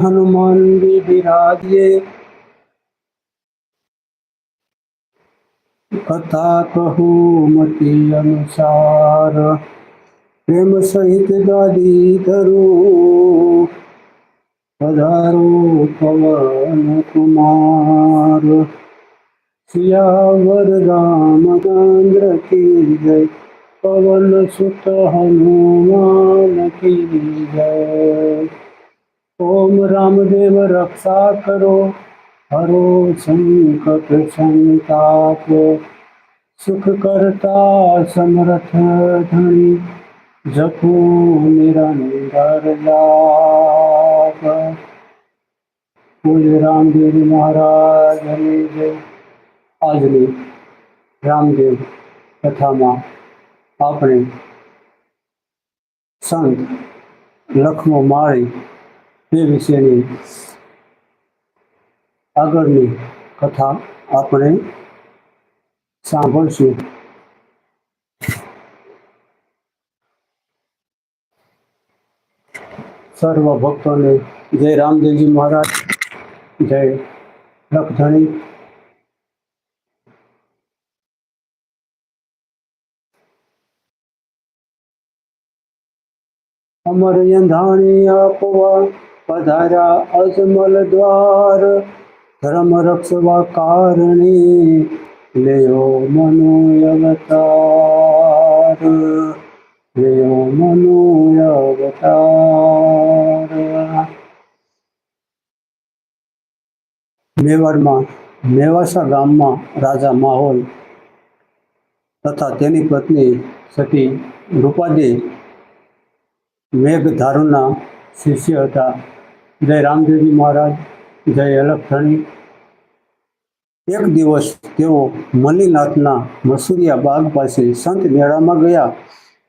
હનુમાન બિરાજે કથા કહું अनुसार અનુસાર પ્રેમ સહિત ગાદી ધરું પધારો પવન કુમાર राम રામચંદ્ર કી જય પવન સુત હનુમાન કી જય ઓમ રામદેવ રક્ષા કરો. હરો સંકટ સંતાપ. સુખ કરતા સમરથ ધણી. જપો નિરંતર લાભ. પૂજ્ય રામદેવ મહારાજની જય. આજની રામદેવ કથામાં આપણે સંત લખમો માળી તે વિશેની આગળની કથા આપણે સાંભળશું. સર્વ ભક્તોને જય રામદેવજી મહારાજ, જય લખધણી અમર યંધાણી આપવા પધાર્યા અજમલ દ્વાર. ધર્મ રક્ષવા કારણે લેયો મનો અવતાર. લેયો મનો અવતાર. મેવાડમાં, મેવાસા ગામમાં રાજા માહોલ તથા તેની પત્ની સતી રૂપાદે મેઘધારુના શિષ્ય હતા. જય રામદેવજી મહારાજ, જય અલગધણી એક દિવસ તેઓ મલિનાથના મસૂરિયા બાગ પાસે સંત મેળામાં ગયા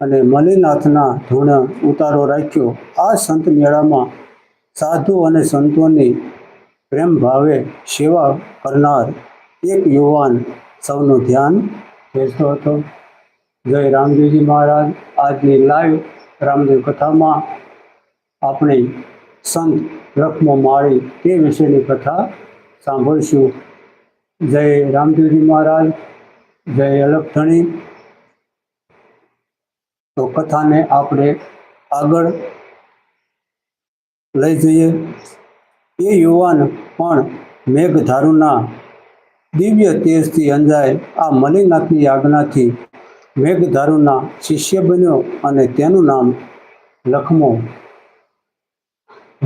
અને મલિનાથના ધૂણ ઉતારો રાખ્યો. આ સંત મેળામાં સાધુ અને સંતોની પ્રેમ ભાવે સેવા કરનાર એક યુવાન સૌનું ધ્યાન ખેંચતો હતો. જય રામદેવજી મહારાજ, આજની લાઈવ રામદેવ કથામાં આપણે સંત રખમો માળી તે વિશેની કથા સાંભળશું. જય રામદેવજી મહારાજ, જય અલગધણી તો કથાને આપણે આગળ લઈ જઈએ. એ યુવાન પણ મેઘધારુના દિવ્ય તેજથી અંજાય આ મલિનાથની આજ્ઞાથી મેઘધારુના શિષ્ય બન્યો અને તેનું નામ લખમો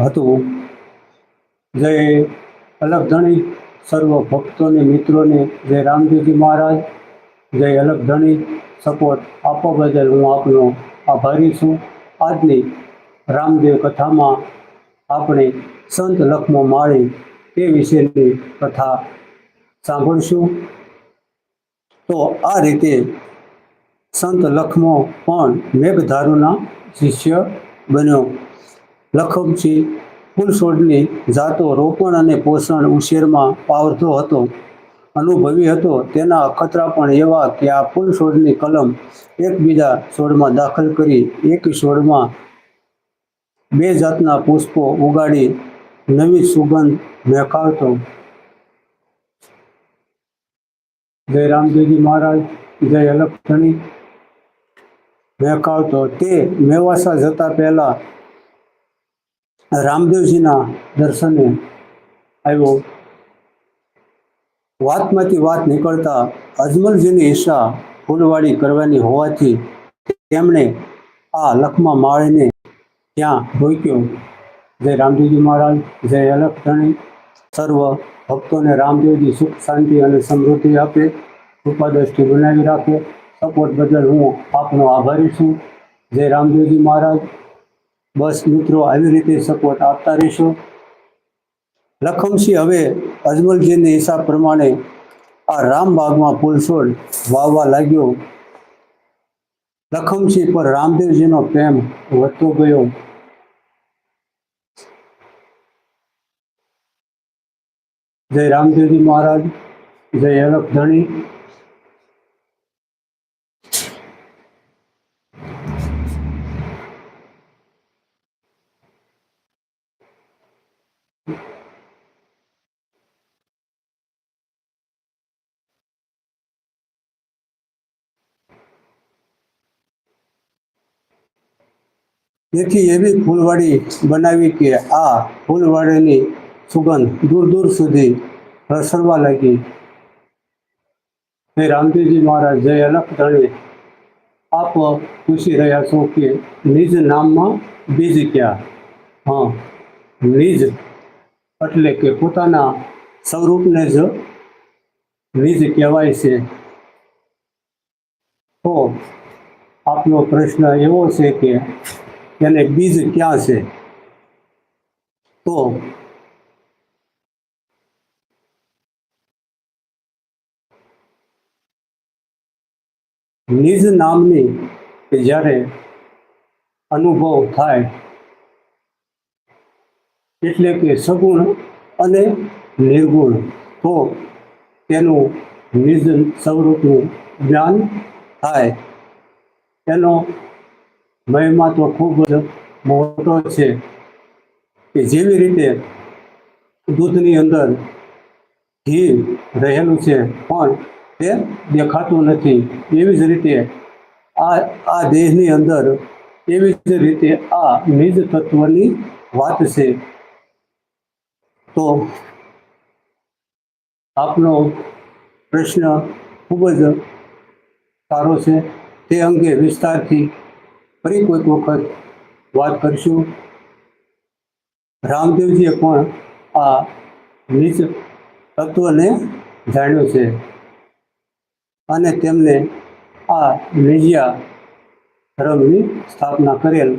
હતું. જય અલગધણી સર્વ ભક્તોને, મિત્રોને જય રામદેવજી મહારાજ જય અલગધણી સપોર્ટ આપવા બદલ હું આપનો આભારી છું. આજની રામદેવ કથામાં આપણે સંત લખમો માળી તે વિશેની કથા સાંભળશું. તો આ રીતે સંત લખમો પણ મેઘધારુના શિષ્ય બન્યો. લખમસિંહ ફૂલછોડની જાતો રોપણ અને પોષણ ઉછેરમાં પાવરતો હતો. અનુભવી હતો તેના અખતરા પણ એવા કે આ ફૂલ કલમ એકબીજા છોડમાં દાખલ કરી એક છોડમાં બે જાતના પુષ્પો ઉગાડી નવી સુગંધ મેખાવતો જય રામદેવજી મહારાજ, જય અલખણી. મેકાવતો તે મેવાસા જતા પહેલા રામદેવજીના દર્શને આવ્યો. વાતમાંથી વાત નીકળતા અજમલજીની ઈચ્છા ફૂલવાડી કરવાની હોવાથી તેમણે આ લખમા માળીને ત્યાં રોક્યો. જય રામદેવજી મહારાજ, જય અલખણી સર્વ ભક્તોને રામદેવજી સુખ, શાંતિ અને સમૃદ્ધિ આપે. કૃપા દ્રષ્ટિ બનાવી રાખે. સપોર્ટ બદલ હું આપનો આભારી છું. જય રામદેવજી મહારાજ. બસ મિત્રો, આવી રીતે સપોર્ટ આપતા રહેશો. લખમસિંહ હવે અજમલજીની હિસાબ પ્રમાણે આ રામબાગમાં ફૂલછોડ વાવવા લાગ્યો. લખમસિંહ પર રામદેવજીનો પ્રેમ વધતો ગયો. જય રામદેવજી મહારાજ, જય અલગધણી તેથી એવી ફૂલવાડી બનાવી કે આ ફૂલવાડીની સુગંધ દૂર દૂર સુધી પ્રસરવા લાગી. હે રામદેવજી મહારાજ જય અલખ ધણી આપ પૂછી રહ્યા છો કે નિજ નામમાં બીજ ક્યાં? હા, નિજ એટલે કે પોતાના સ્વરૂપને જ નિજ કહેવાય છે. તો આપનો પ્રશ્ન એવો છે કે એને બીજ ક્યાં છે તો નિજ નામની કે જ્યારે અનુભવ થાય એટલે કે સગુણ અને નિર્ગુણ તો તેનું નિજ સ્વરૂપનું જ્ઞાન થાય એનો મહિમા તો ખૂબ મોટો છે કે જેવી રીતે દૂધની અંદર ઘી રહેલું છે, પણ તે દેખાતું નથી. એવી જ રીતે આ આ દેહની અંદર એવી જ રીતે આ નિજ તત્વની વાત છે. તો આપનો પ્રશ્ન ખૂબ જ સારો છે. તે અંગે વિસ્તારથી ફરી કોઈક વખત વાત કરીશું. રામદેવજીએ પણ આ નીચ તત્વને જાણ્યું છે અને તેમને આ નિજિયા ધર્મની સ્થાપના કરેલ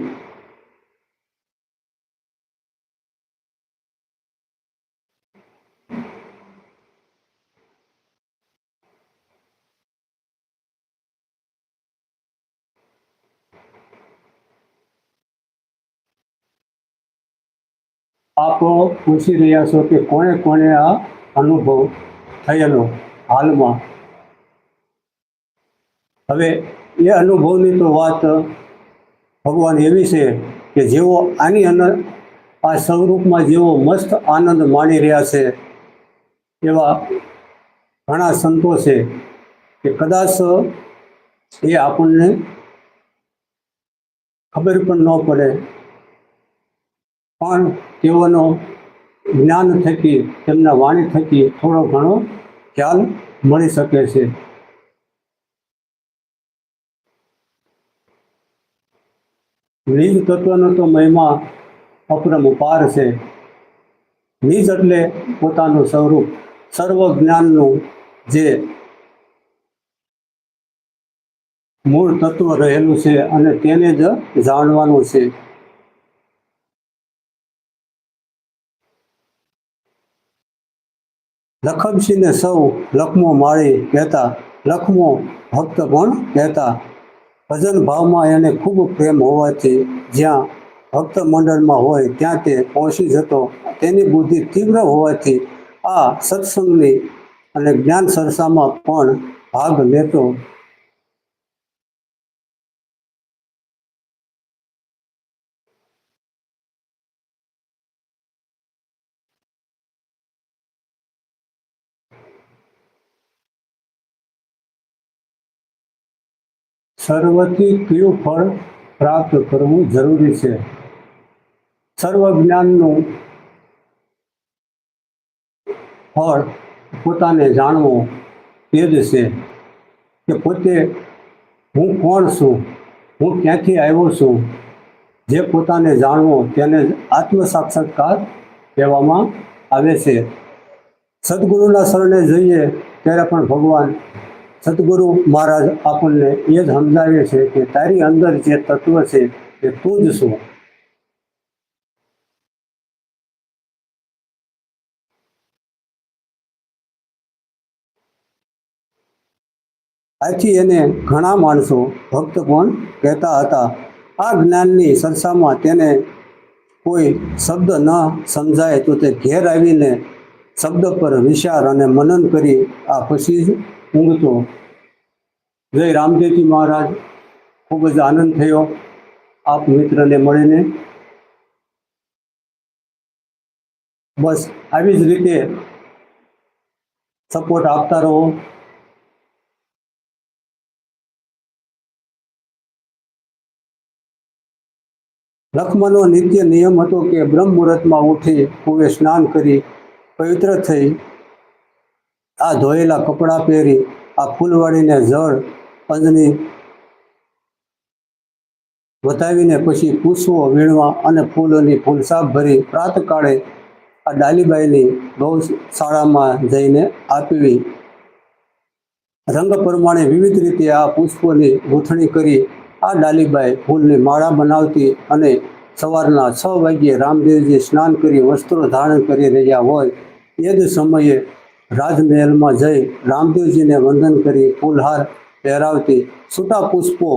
આપ પૂછી રહ્યા છો કે કોણે કોણે આ અનુભવ થયેલો હાલમાં? હવે એ અનુભવની તો વાત ભગવાન એવી છે કે જેઓ આની અંદર આ સ્વરૂપમાં જેઓ મસ્ત આનંદ માણી રહ્યા છે, એવા ઘણા સંતો છે કે કદાચ એ આપણને ખબર પણ ન પડે. પણ તેઓનો જ્ઞાન થકી, તેમના વાણી થકી થોડો ઘણો ખ્યાલ મળી શકે છે. નિજ તત્વનો તો મહિમા અપરંપાર છે. નિજ એટલે પોતાનું સ્વરૂપ, સર્વ જ્ઞાનનું જે મૂળ તત્વ રહેલું છે અને તેને જ જાણવાનું છે. લખમસિંહને સૌ લખમો માળી કહેતા, લખમો ભક્ત પણ કહેતા? ભજન ભાવમાં એને ખૂબ પ્રેમ હોવાથી જ્યાં ભક્ત મંડળમાં હોય ત્યાં તે પહોંચી જતો, તેની બુદ્ધિ તીવ્ર હોવાથી આ સત્સંગની અને જ્ઞાન સરસામાં પણ ભાગ લેતો સર્વથી ફળ પ્રાપ્ત કરવું જરૂરી છે? સર્વ જ્ઞાનનું ફળ પોતાને જાણવું તે જ છે કે પોતે હું કોણ છું? હું ક્યાંથી આવ્યો છું? જે પોતાને જાણવો તેને આત્મ સાક્ષાત્કાર કહેવામાં આવે છે. સદગુરુના શરણે જઈએ ત્યારે પણ ભગવાન સદગુરુ મહારાજ આપણને એ જ સમજાવે છે કે તારી અંદર જે તત્વ છે એ તું જ શું આથી એને ઘણા માણસો ભક્ત પણ કહેતા હતા, આ જ્ઞાનની સરસામાં તેને કોઈ શબ્દ ન સમજાય તો તે ઘેર આવીને શબ્દ પર વિચાર અને મનન કરી આ પછી જ ઊંઘતો જય રામદેવજી મહારાજ ખૂબ જ આનંદ થયો આપ મિત્રને મળીને બસ આવી જ રીતે સપોર્ટ આપતા રહો લક્ષ્મણનો નિત્ય નિયમ હતો કે બ્રહ્મ મુહૂર્તમાં ઉઠી કુએ સ્નાન કરી પવિત્ર થઈ આ ધોયેલા કપડાં પહેરી, આ ફૂલવાડીને જળ, પંજની વધાવીને પછી પુષ્પો વીણવા અને ફૂલોની ફૂલસાફ ભરી પ્રાતકાળે આ ડાલીબાઈની ગૌશાળામાં જઈને આપવી રંગ પ્રમાણે વિવિધ રીતે આ પુષ્પોની ગૂંથણી કરી આ ડાલીબાઈ ફૂલની માળા બનાવતી અને સવારના છ વાગ્યે રામદેવજી સ્નાન કરી વસ્ત્રો ધારણ કરી રહ્યા હોય એ જ સમયે રાજમહેલમાં જઈ રામદેવજીને વંદન કરી ફૂલહાર પહેરાવતી છૂટા પુષ્પો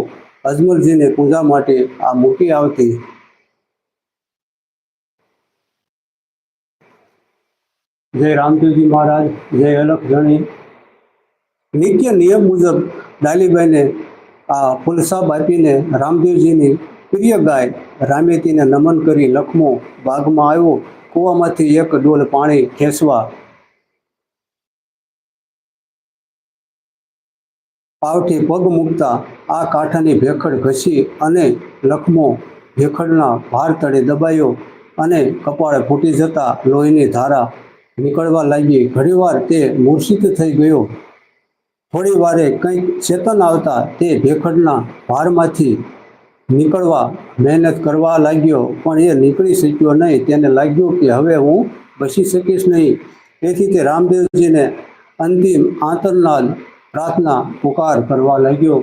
અજમલજીને પૂજા માટે આ મૂકી આવતી. જય રામદેવજી મહારાજ, જય અલખ જણી નિત્ય નિયમ મુજબ ડાલીબાઈને આ ફુલસાબ આપીને રામદેવજીની પ્રિય ગાય રામેતીને નમન કરી લખમો બાગમાં આવ્યો. કૂવામાંથી એક ડોલ પાણી ખેંચવા પાવથી પગ મૂકતા આ કાંઠાની ભેખડ ઘસી અને લખમો ભેખડના ભાર તળે દબાયો અને કપાળે ફૂટી જતા લોહીની ધારા નીકળવા લાગી. ઘણીવાર તે મૂર્છિત થઈ ગયો. થોડી વારે કંઈક ચેતન આવતા તે ભેખડના ભારમાંથી નીકળવા મહેનત કરવા લાગ્યો, પણ એ નીકળી શક્યો નહીં. તેને લાગ્યું કે હવે હું બચી શકીશ નહીં. તેથી તે રામદેવજીને અંતિમ આંતરનાદ પ્રાર્થના, પુકાર કરવા લાગ્યો.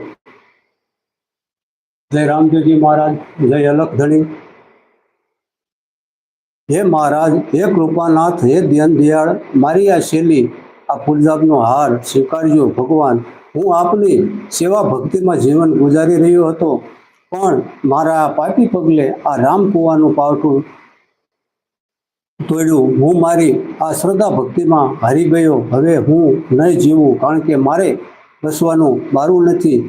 જય રામદેવજી મહારાજ, જય અલખ ધણી હે મહારાજ, હે કૃપાનાથ, હે ધ્યાન દિયાળ, મારી આ શૈલી, આ ફૂલજાબનો હાર સ્વીકારજો ભગવાન. હું આપની સેવા ભક્તિમાં જીવન ગુજારી રહ્યો હતો, પણ મારા પાપી પગલે આ રામ કુવાનું પાવઠું તોડ્યું. હું મારી આ શ્રદ્ધા ભક્તિમાં હારી ગયો. હવે હું નહીં જીવું કારણ કે મારે બસવાનું મારું નથી.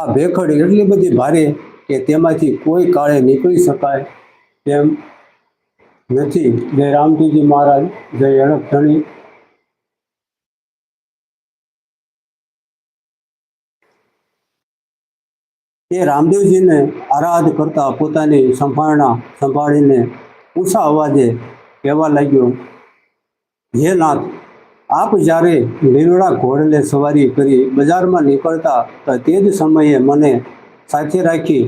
આ ભેખડ એટલી બધી ભારે કે તેમાંથી કોઈ કાળે નીકળી શકાય તેમ નથી. જય રામજીજી મહારાજ, જય અણપધણી એ રામદેવજીને આરાધ કરતા પોતાની સંભાળના સંભાળીને ઊંચા અવાજે કહેવા લાગ્યો, હે નાથ, આપ જ્યારે લીલડા ઘોડલે સવારી કરી બજારમાં નીકળતા તો જ સમયે મને સાથે રાખી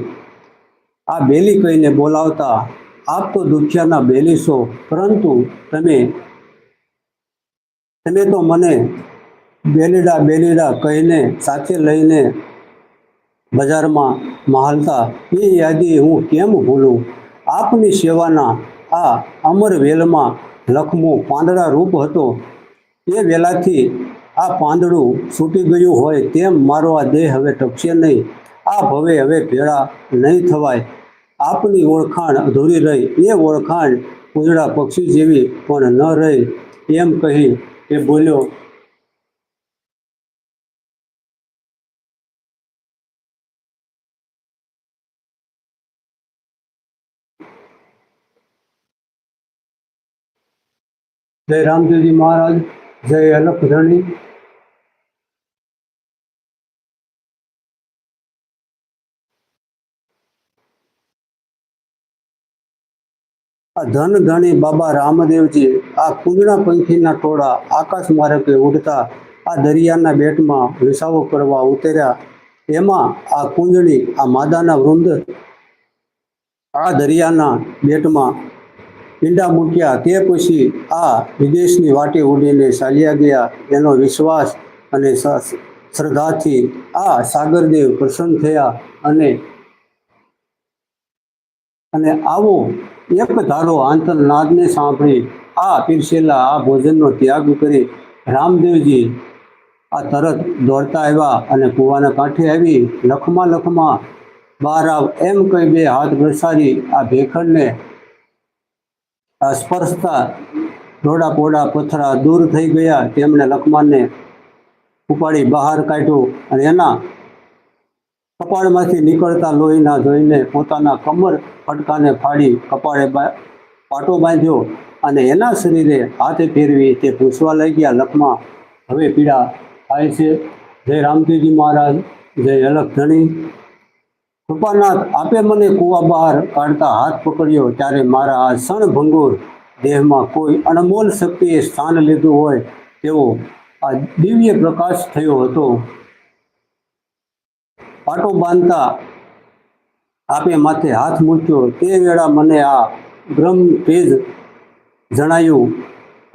આ બેલી કહીને બોલાવતા, આપ તો દુખિયાના બેલી છો, પરંતુ તમે તમે તો મને બેલીડા બેલીડા કહીને સાથે લઈને બજારમાં મહાલતા. એ યાદી હું કેમ ભૂલું? આપની સેવાના આ અમર વેલમાં લખમો પાંદડા રૂપ હતો. એ વેલાથી આ પાંદડું છૂટી ગયું હોય તેમ મારો આ દેહ હવે ટકશે નહીં. આ ભવે હવે ભેળા નહીં થવાય. આપની ઓળખાણ અધૂરી રહી. એ ઓળખાણ પૂજડા પક્ષી જેવી પણ ન રહી. એમ કહી એ બોલ્યો જય રામદેવજી મહારાજ, જય અલખ આ ધન ધણી બાબા રામદેવજી, આ કુંજણા પંખીના ટોળા આકાશ માર્ગે ઉડતા આ દરિયાના બેટમાં વિસાવો કરવા ઉતર્યા. એમાં આ કુંજણી, આ માદાના વૃંદ આ દરિયાના બેટમાં ઈંડા મૂક્યા. તે પછી આ વિદેશની વાટે ઉડીને ચાલ્યા ગયા. એનો વિશ્વાસ અને શ્રદ્ધાથી આ સાગરદેવ પ્રસન્ન થયા અને અને આવો એક ધારો આંતરનાદને સાંભળી આ પીરસેલા આ ભોજનનો ત્યાગ કરી રામદેવજી આ તરત દોડતા આવ્યા અને કૂવાના કાંઠે આવી લખમાં લખમાં બહાર આવ એમ કહી બે હાથ વરસાડી આ ભેખડને સ્પર્શતા ડોડા પોડા, પથરા દૂર થઈ ગયા. તેમણે લખમાનને ઉપાડી બહાર કાઢ્યો અને એના કપાળમાંથી નીકળતા લોહીના જોઈને પોતાના કમર ફટકાને ફાડી કપાળે પાટો બાંધ્યો અને એના શરીરે હાથે ફેરવી તે પૂછવા લાગ્યા લખમા હવે પીડા થાય છે? જય રામદેવજી મહારાજ, જય અલખ ધણી. કૃપાનાથ આપે મને કૂવા બહાર કાઢતા હાથ પકડ્યો ત્યારે મારા આ સણભંગુર દેહમાં કોઈ અણમોલ શક્તિએ સ્થાન લીધું હોય તેવો આ દિવ્ય પ્રકાશ થયો હતો. પાટો બાંધતા આપે માથે હાથ મૂક્યો. તે વેળા મને આ બ્રહ્મ તેજ જણાયું,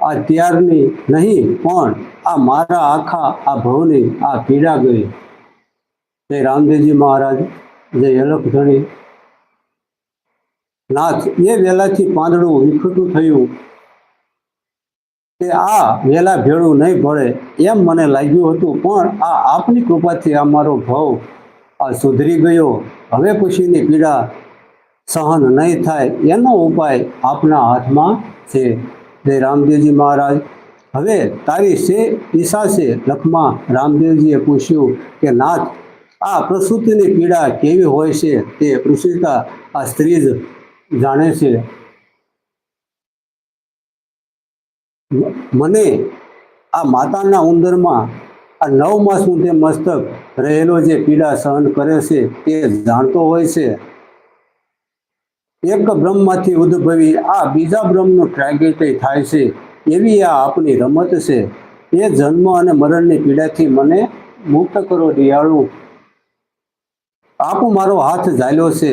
આ ત્યારની નહીં, પણ આ મારા આખા આ ભવની આ પીડા ગઈ. તે રામદેવજી મહારાજ જે અલગ ધણી નાથ એ વેલાથી પાંદડું વિખૂટું થયું. કે આ વેલા ભેળું નહીં ભળે એમ મને લાગ્યું હતું, પણ આ આપની કૃપાથી આ મારો ભાવ આ સુધરી ગયો. હવે પછીની પીડા સહન નહીં થાય એનો ઉપાય આપના હાથમાં છે. જય રામદેવજી મહારાજ. હવે તારી શે ઈશા છે લખમાં રામદેવજીએ પૂછ્યું કે, નાથ આ પ્રસૂતિની પીડા કેવી હોય છે તે પ્રસૂતા આ સ્ત્રી જ જાણે છે. મને આ માતાના ઉંદરમાં આ નવ માસ સુધી મસ્તક રહેલો જે પીડા સહન કરે છે તે જાણતો હોય છે. એક બ્રહ્મમાંથી ઉદ્ભવી આ બીજા બ્રહ્મનું ટ્રાગેટય થાય છે એવી આ આપની રમત છે. એ જન્મ અને મરણની પીડાથી મને મુક્ત કરો, દયાળુ. આપ મારો હાથ ઝાલ્યો છે,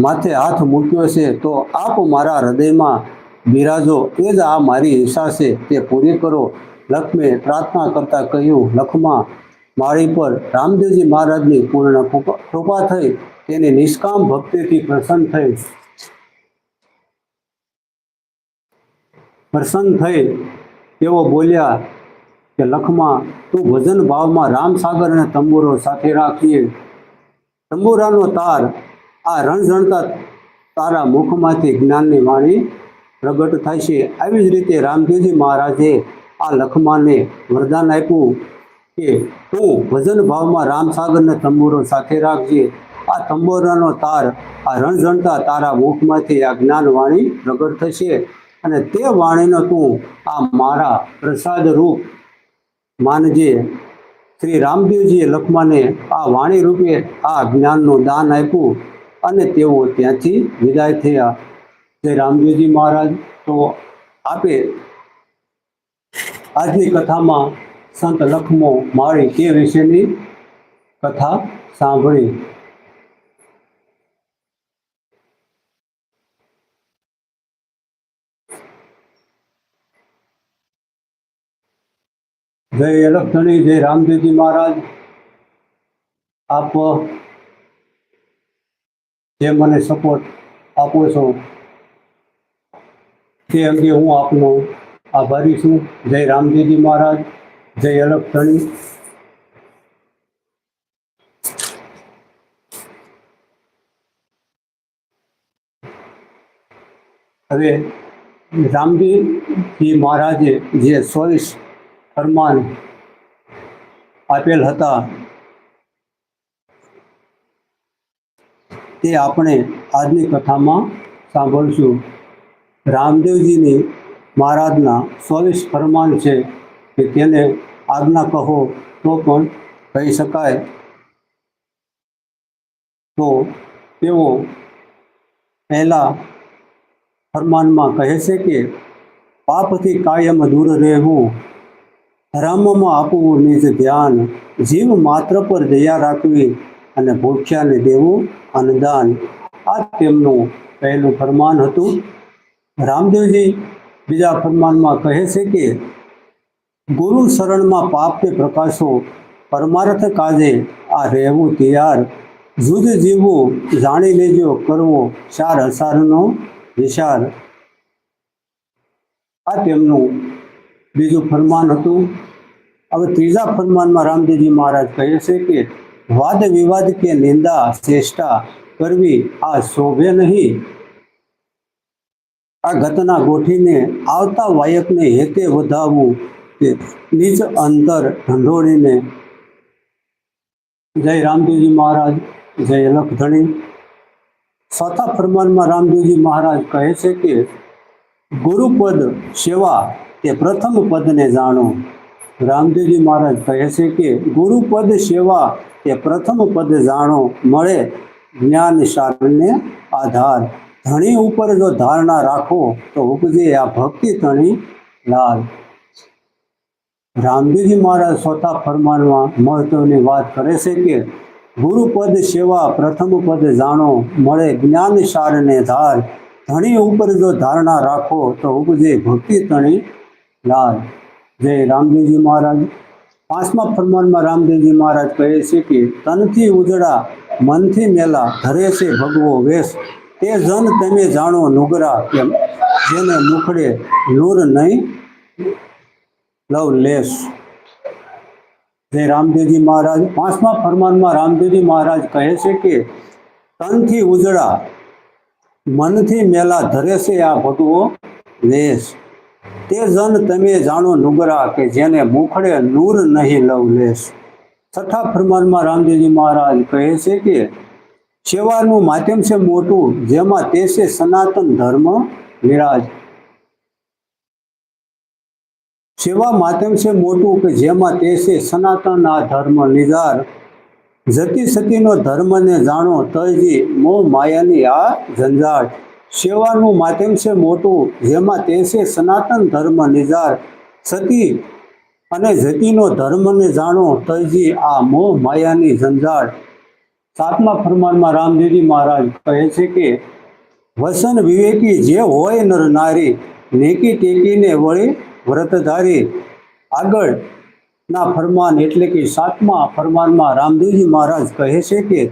માથે હાથ મૂક્યો છે, તો આપ મારા હૃદયમાં બિરાજો. એ જ આ મારી ઈચ્છા છે, તે પૂરી કરો. લખમે પ્રાર્થના કરતા કહ્યું, લખમાં મારી પર રામદેવજી મહારાજની પૂર્ણ કૃપા થઈ, તેની નિષ્કામ ભક્તિથી પ્રસન્ન થઈ. પ્રસન્ન થઈ, તેઓ બોલ્યા કે, લખમાં તું ભજન ભાવમાં રામસાગર અને તંબુરો સાથે રાખીએ. તંબુરાનો તાર, આ રણઝણતા તારા મુખમાંથી જ્ઞાનની વાણી પ્રગટ થાય છે. આવી જ રીતે રામદેવજી મહારાજે આ લખમાને વરદાન આપ્યું કે તું ભજન ભાવમાં રામસાગરને તંબુરો સાથે રાખજે. આ તંબોરાનો તાર, આ રણઝણતા તારા મુખમાંથી આ જ્ઞાન વાણી પ્રગટ થશે અને તે વાણીનો તું આ મારા પ્રસાદ રૂપ માનજે. શ્રી રામદેવજીએ લખમાને આ વાણી રૂપે આ જ્ઞાનનું દાન આપ્યું અને તેઓ ત્યાંથી વિદાય થયા. શ્રી રામદેવજી મહારાજ. તો આપે આજની કથામાં સંત લખમો માળી તે વિશેની કથા સાંભળી. જય અલગધણી જય રામદેવજી મહારાજ. આપ જે મને સપોર્ટ આપો છો, તે અંગે હું આપનો આભારી છું. જય રામદેવજી મહારાજ, જય અલગધણી હવે રામજી મહારાજે જે ચોવીસ ફરમાન આપેલ હતા. તે આપણે આજની કથામાં સાંભળશું. રામદેવજીની મહારાજના ચોવીસ ફરમાન છે કે તેને આજ્ઞા કહો તો પણ કહી શકાય. તો તેઓ પહેલા ફરમાનમાં કહે છે કે, પાપથી કાયમ દૂર રહેવું ધર્મમાં આપવું નિજ ધ્યાન, જીવ માત્ર પર દયા રાખવી અને ભૂખ્યાને દેવું અન્નદાન આ તેમનું પહેલું ફરમાન હતું. રામદેવજી બીજા ફરમાનમાં કહે છે કે, ગુરુ શરણમાં પાપને પ્રકાશો પરમાર્થ કાજે આ રહેવું તૈયાર. જુદ જીવવું જાણી લેજો, કરવો ચાર અસારનો વિચાર. આ તેમનું બીજું ફરમાન હતું. હવે ત્રીજા ફરમાનમાં રામદેવજી મહારાજ કહે છે કે, વાદ વિવાદ કે નિંદા ચેષ્ટા કરવી આ શોભે નહીં. આ ઘટના ગોઠીને આવતા વાયકને હેતે વધાવવું કે નિજ અંતર ઢંઢોળીને જય રામદેવજી મહારાજ, જય લખધણી ચોથા ફરમાનમાં રામદેવજી મહારાજ કહે છે કે, ગુરુપદ સેવા તે પ્રથમ પદને જાણો. રામદેવજી મહારાજ કહે છે કે ગુરુપદ સેવા તે પ્રથમ પદ જાણો. મળે જ્ઞાન સારને આધાર. ધણી ઉપર જો ધારણા રાખો, તો ઉપજે આ ભક્તિ ધણી લાલ. રામદેવજી મહારાજ ચોથા ફરમાનમાં મહત્વની વાત કરે છે કે ગુરુપદ સેવા પ્રથમ પદ જાણો. મળે જ્ઞાન સારને ધાર. ધણી ઉપર જો ધારણા રાખો, તો ઉપજે ભક્તિ તણી લાલ. જય રામદેવજી મહારાજ. પાંચમા ફરમાનમાં રામદેવજી મહારાજ કહે છે કે, તનથી ઉજળા, મનથી મેલા ધરે છે ભગવો વેશ. તે જન તમે જાણો નુગરા કેમ? જેને મુખડે નૂર નહીં, લવ લેશ. જય રામદેવજી મહારાજ. પાંચમા ફરમાનમાં રામદેવજી મહારાજ કહે છે કે, તનથી ઉજળા, મનથી મેલા ધરે છે આ ભગવો વેશ. તે જન તમે જાણો નુગરા કે જેને મુખડે નૂર નહીં લવ લેશ. છઠ્ઠા ફરમાનમાં રામદેવજી મહારાજ કહે છે કે સેવાનું માધ્યમ છે મોટું, જેમાં તે છે સનાતન ધર્મ વિરાજ. સેવા માધ્યમ છે મોટું કે જેમાં તે છે સનાતન આ ધર્મ નિજાર. જતી સતીનો ધર્મને જાણો તજી મોહ માયાની આ ઝંઝાટ. સેવાનું માધ્યમ છે મોટું, જેમાં તે સનાતન ધર્મ નિજાર સતી અને જતીનો ધર્મને જાણો તજી આ મોહ માયાની ઝંઝાળ. સાતમા ફરમાનમાં રામદેવજી મહારાજ કહે છે કે, વસન વિવેકી જે હોય નર નારી, નેકી ટેકીને વળી વ્રતધારી. આગળ ના ફરમાન એટલે કે સાતમા ફરમાનમાં રામદેવજી મહારાજ કહે છે કે,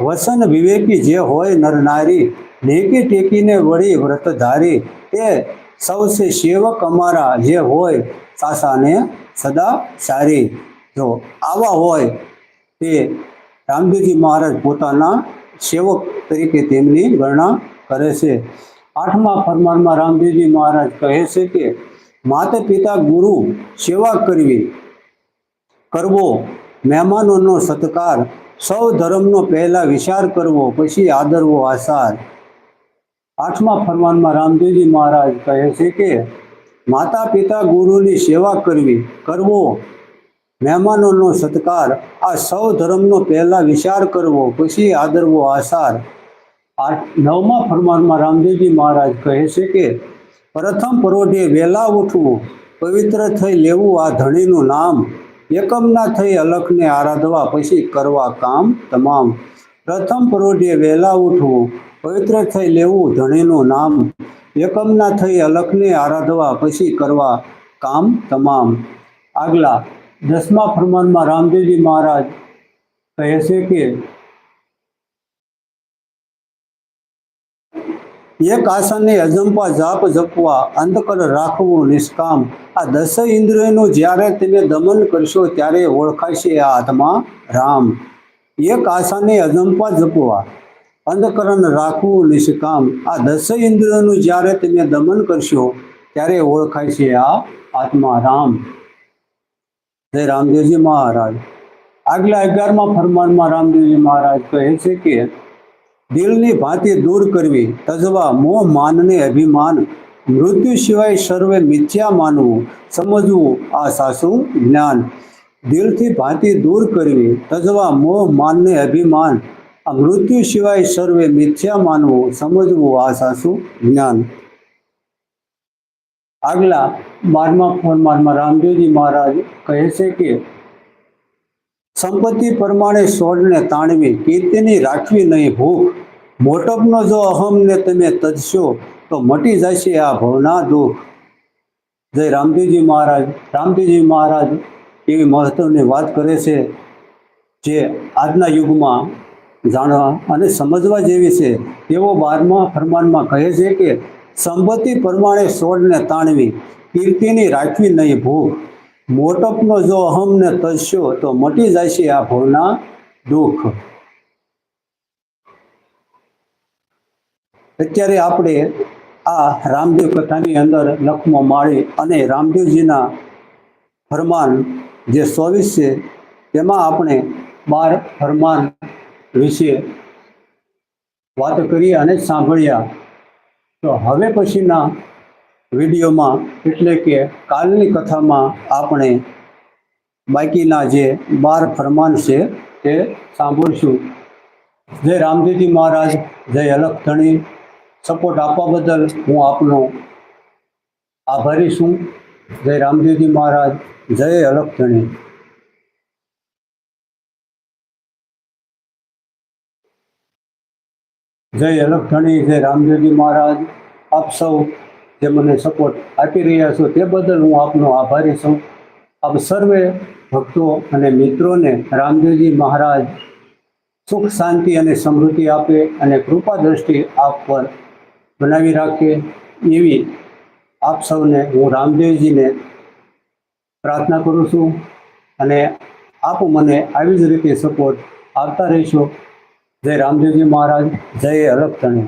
વસન વિવેકી જે હોય નર નારી નેકી ટેકીને વળી વ્રતધારી. એ સૌથી સેવક અમારા જે હોય સાસાને સદા સારી. જો આવા હોય તે રામદેવજી મહારાજ પોતાના સેવક તરીકે તેમની ગણના કરે છે. આઠમા ફરમાનમાં રામદેવજી મહારાજ કહે છે કે, માતા પિતા ગુરુ સેવા કરવી, કરવો, મહેમાનોનો સત્કાર, સૌ ધર્મનો પહેલા વિચાર કરવો, પછી આદરવો આસાર. આઠમા ફરમાનમાં રામદેવજી મહારાજ કહે છે કે માતા પિતા ગુરુની સેવા કરવી, કરવો, મહેમાનોનો સત્કાર, આ સૌ ધર્મનો પહેલા વિચાર કરવો, પછી આદરવો આસાર. નવમા ફરમાનમાં રામદેવજી મહારાજ કહે છે કે, પ્રથમ પરોઢે વહેલા ઉઠવું, પવિત્ર થઈ લેવું આ ધણીનું નામ, એકમના થઈ અલખને આરાધવા, પછી કરવા કામ તમામ. પ્રથમ પરોઢે વહેલા ઉઠવું પવિત્ર થઈ લેવું ધણીનું નામ, એકમના થઈ અલખને આરાધવા, પછી કરવા કામ તમામ. આગલા, દસમા ફરમાનમાં રામદેવજી મહારાજ કહે છે કે, એક આસનને અજંપા જાપ જપવા અંધકર રાખવું નિષ્કામ. આ દસ ઇન્દ્રિયોનું જ્યારે તમે દમન કરશો, ત્યારે ઓળખાશે આ આત્મા રામ. એક આસાને અજંપા જપવા. અંધકરણ રાખવું નિષ્કામ આ દસ ઇન્દ્રિયોનું જ્યારે તમે દમન કરશો, ત્યારે ઓળખાય છે આ આત્મા રામ. જય રામદેવજી મહારાજ. આગલા અગિયારમાં ફરમાનમાં રામદેવજી મહારાજ કહે છે કે, દિલની ભાંતિ દૂર કરવી, તજવા, મોહ માનને અભિમાન, મૃત્યુ સિવાય સર્વે મિથ્યા માનવું, સમજવું, આ સાસુ જ્ઞાન. દિલથી ભાંતિ દૂર કરવી, તજવા, મોહ માનને અભિમાન આ મૃત્યુ સિવાય સર્વે મિથ્યા માનવું, સમજવું આ સાસું જ્ઞાન. આગલા બારમા ફરમાનમાં રામદેવજી મહારાજ કહે છે કે, સંપત્તિ પ્રમાણે સોળને તાણવી, કીર્તિની રાખવી નહીં ભૂખ. મોટપનો જો અહમને તમે તજશો, તો મટી જશે આ ભવના દુઃખ. જય રામદેવજી મહારાજ. રામદેવજી મહારાજ એવી મહત્વની વાત કરે છે, જે આજના યુગમાં જાણવા અને સમજવા જેવી છે. એવો બારમા ફરમાનમાં કહે છે કે, સંપત્તિ પ્રમાણે સોળને તાણવી, કીર્તિની રાખવી નહીં ભૂખ મોટપનો જો અહમને તજશો તો મટી જશે આ ભવના દુઃખ. અત્યારે આપણે આ રામદેવ કથાની અંદર લખમાં માળી અને રામદેવજીના ફરમાન જે ચોવીસ છે, તેમાં આપણે બાર ફરમાન વિશે વાત કરી અને સાંભળ્યા. તો હવે પછીના વિડીયોમાં, એટલે કે કાલની કથામાં આપણે બાકીના જે બાર ફરમાન છે તે સાંભળશું. જય રામદેવજી મહારાજ, જય અલખ સપોર્ટ આપવા બદલ હું આપનો આભારી છું. જય રામદેવજી મહારાજ, જય અલખ જય અલખણી, જય રામદેવજી મહારાજ, આપ સૌ જે મને સપોર્ટ આપી રહ્યા છો તે બદલ હું આપનો આભારી છું. આપ સર્વે ભક્તો અને મિત્રોને રામદેવજી મહારાજ સુખ, શાંતિ અને સમૃદ્ધિ આપે અને કૃપા દ્રષ્ટિ આપ પર બનાવી રાખે એવી આપ સૌને હું રામદેવજીને પ્રાર્થના કરું છું અને આપ મને આવી જ રીતે સપોર્ટ આપતા રહેશો. જય રામદેવજી મહારાજ જય અલગ તણી.